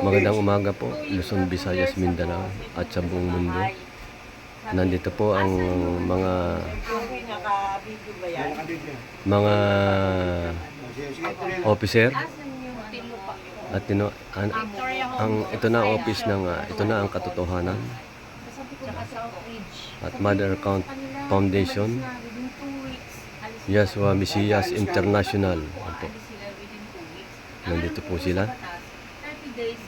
Magandang umaga po, Luzon, Visayas, Mindanao at sa buong mundo. Nandito po ang mga mga officer at tino, an, ang ito na office ng ah, ito na ang katotohanan at Mother Account Foundation. Yaswa Mesías International Ayan po. Alis sila within two weeks. Ang Nandito po sila. sa batas, 30 days,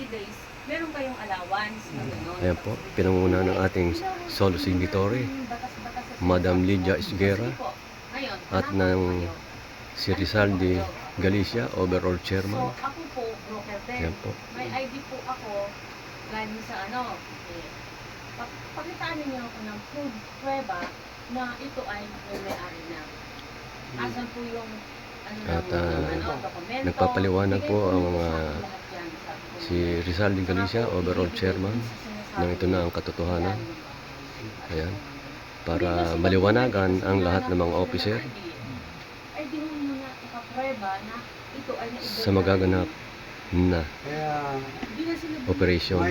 60 days, meron kayong allowance. Ayan po, pinanguna ng ating solo signatory Madam Lydia. Ngayon, at ng si Rizaldi Galicia, overall So, chairman. ako po, broker din. Ayan po. May ID po ako galing sa ano. Eh, pag pakitaan niyo ako ng proof, prueba na ito ay may may-ari na. Asan po yung At, dokumento. nagpapaliwanag po ang mga. Si Rizaldi Galicia, Ako, overall chairman ng ito na ang katotohanan. Yan. Ayan. Para maliwanagan ang lahat ng mga officer sa magaganap na operasyon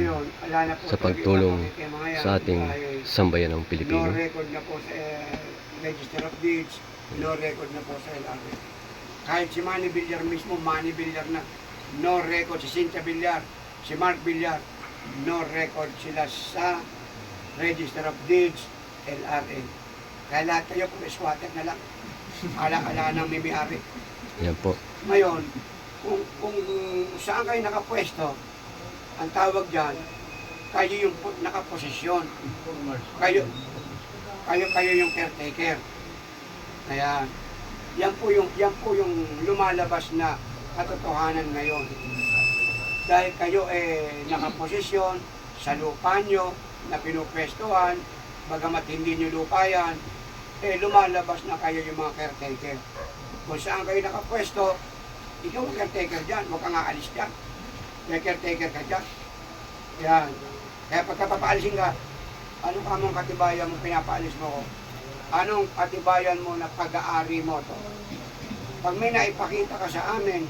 sa pagtulong sa ating sambayan ng No Pilipino. record na po sa eh, Register of Deeds, no record na po sa LRA. Kahit si Manny Villar mismo, Manny Villar na, no record. Si Cynthia Villar, si Mark Villar, no record sila sa Register of Deeds, LRA. Kaya lahat kayo kung squatter na lang. Ala-ala nang mimiyari. Ayan po. Ngayon, kung, kung saan kayo nakapwesto, ang tawag dyan, kayo yung nakaposisyon. Kayo, kayo, kayo yung caretaker. Kaya, yan po yung, yan po yung lumalabas na katotohanan ngayon. Dahil kayo eh nakaposisyon sa lupa nyo na pinupwestuhan, bagamat hindi nyo lupa yan, eh lumalabas na kayo yung mga caretaker. Kung saan kayo nakapwesto, ikaw ang caretaker dyan, huwag kang aalis dyan. May caretaker ka dyan. Yan. Kaya pagka papaalisin ka, anong kamong katibayan mo pinapaalis mo ko? Anong katibayan mo na pag-aari mo to? Pag may naipakita ka sa amin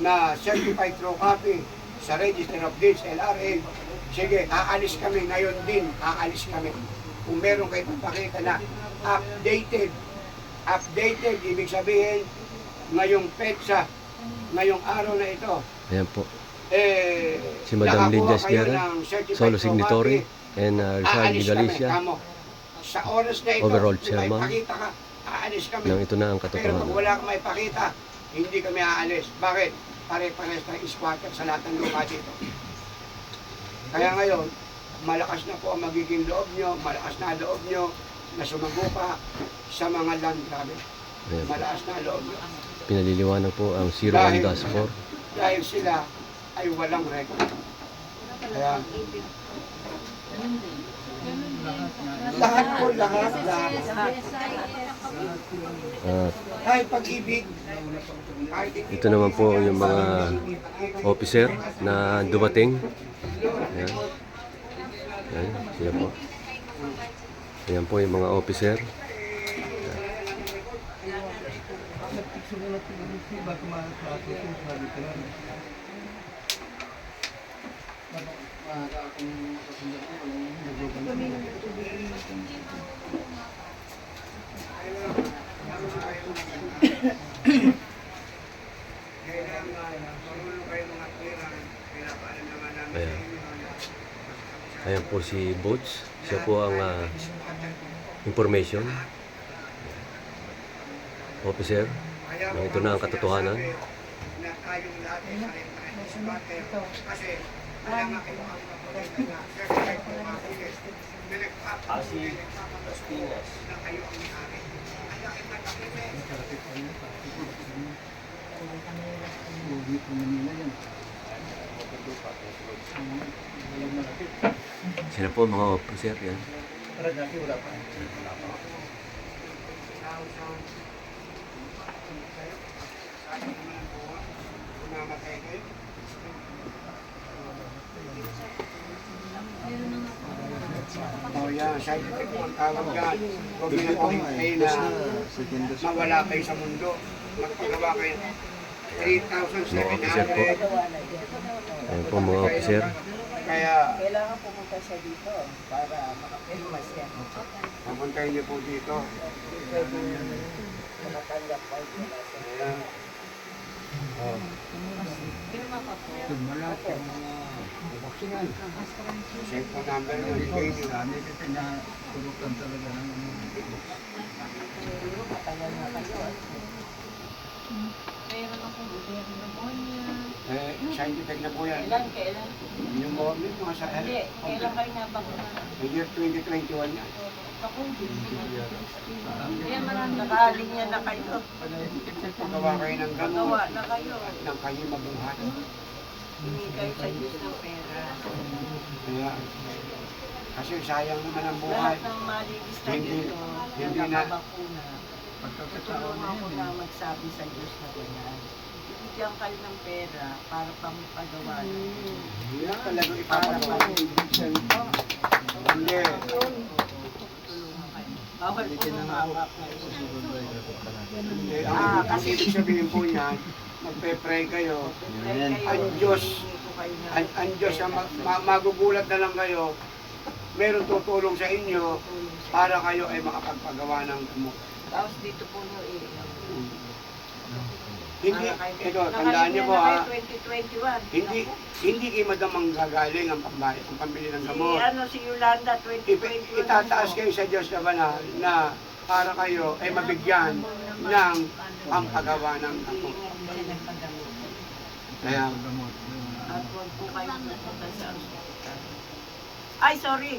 na certified true copy sa Register of Deeds, LRA, sige, aalis kami ngayon din, aalis kami. Kung meron kayo papakita na updated, updated, ibig sabihin, ngayong petsa, ngayong araw na ito, Ayan po. eh, Si Madam Lydia Sierra, Solo signatory and uh, kami, Galicia kamo. Sa oras na ito, Overall chairman. ipakita ka, aalis kami. ng ito na ang Pero pag katotohanan. wala kang maipakita, hindi kami aalis. Bakit? Pare-pares tayong squatter sa lahat ng lupa dito. Kaya ngayon, malakas na po ang magiging loob nyo, malakas na loob nyo na sumago pa sa mga land grabe. Ayan. Malakas na loob nyo. Pinaliliwanag po ang 01 dash 4. Dahil sila ay walang record. Kaya, lahat po, lahat, lahat. At Kahit pag-ibig, ito naman po yung mga officer na dumating. Ayan. Ayan, sila po. Ayan po yung mga officer. Ayan. Ayan. Po si Boots. Siya po ang ah, information. Officer. Ito na ang katotohanan. na Kasi wala kayo kapatid na certified po kapatid. Na nagpapatuloy, nagpapatuloy na kayo ang may-ari. Ang laki matapit eh. Sila po mga officer yan. Mamatay kayo. Oh, yan. Side effect po ang tawag yan. Huwag nyo na po kayo na mawala kayo sa mundo. Magpagawa kayo. Mga officer po. 3,700. Ayan po mga officer. Kaya, Kailangan pumunta siya dito para makapirma siya. papuntahin niyo po dito. Pwede makatanggap pa siya. Oh. Pirma pa po. Cellphone number mo, ibigay niyo. Siguro matagal na kayo. Meron akong pneumonia. Eh, scientific na po yan. Kailan, kailan? Yung yung mga sa Hindi, kailan kayo nabakuna? The year 2021 yan. Ako, Kaya marami Nakalinya na kayo. Pagawa kayo ng gamot Gawa na kayo. at nang kayo mabuhay. Hindi kayo sa Diyos ng pera. Kaya, kasi sayang naman ang buhay. Lahat ng malilista Hindi- dito na hindi na- nakabakuna. Tulungan ako na magsabi sa Diyos na ganyan. Bigyan kayo ng pera para pangpagawa. Hindi na talaga Para ipapagawa. pang Hindi. Bawal po ngayon. Ang, ang ibig sabihin po yan, magpe-pray kayo. Ang Diyos, na- ang, ang Diyos, ang ma- ma- magugulat na lang kayo, meron tutulong sa inyo para kayo ay makapagpagawa ng gamot. Tapos dito po nyo eh. Hindi, para kayo- ito, tandaan niyo po na ha, kayo 2021. hindi, hindi kay madam ang gagaling ang pambili, ang pambili ng Si gamot. ano, si Yolanda Ip- 2021. itataas kayo sa Diyos na banal na para kayo ay mabigyan ng pampagawa ng gamot. Kaya, At huwag po kayo pupunta sa ospital. Ay, sorry.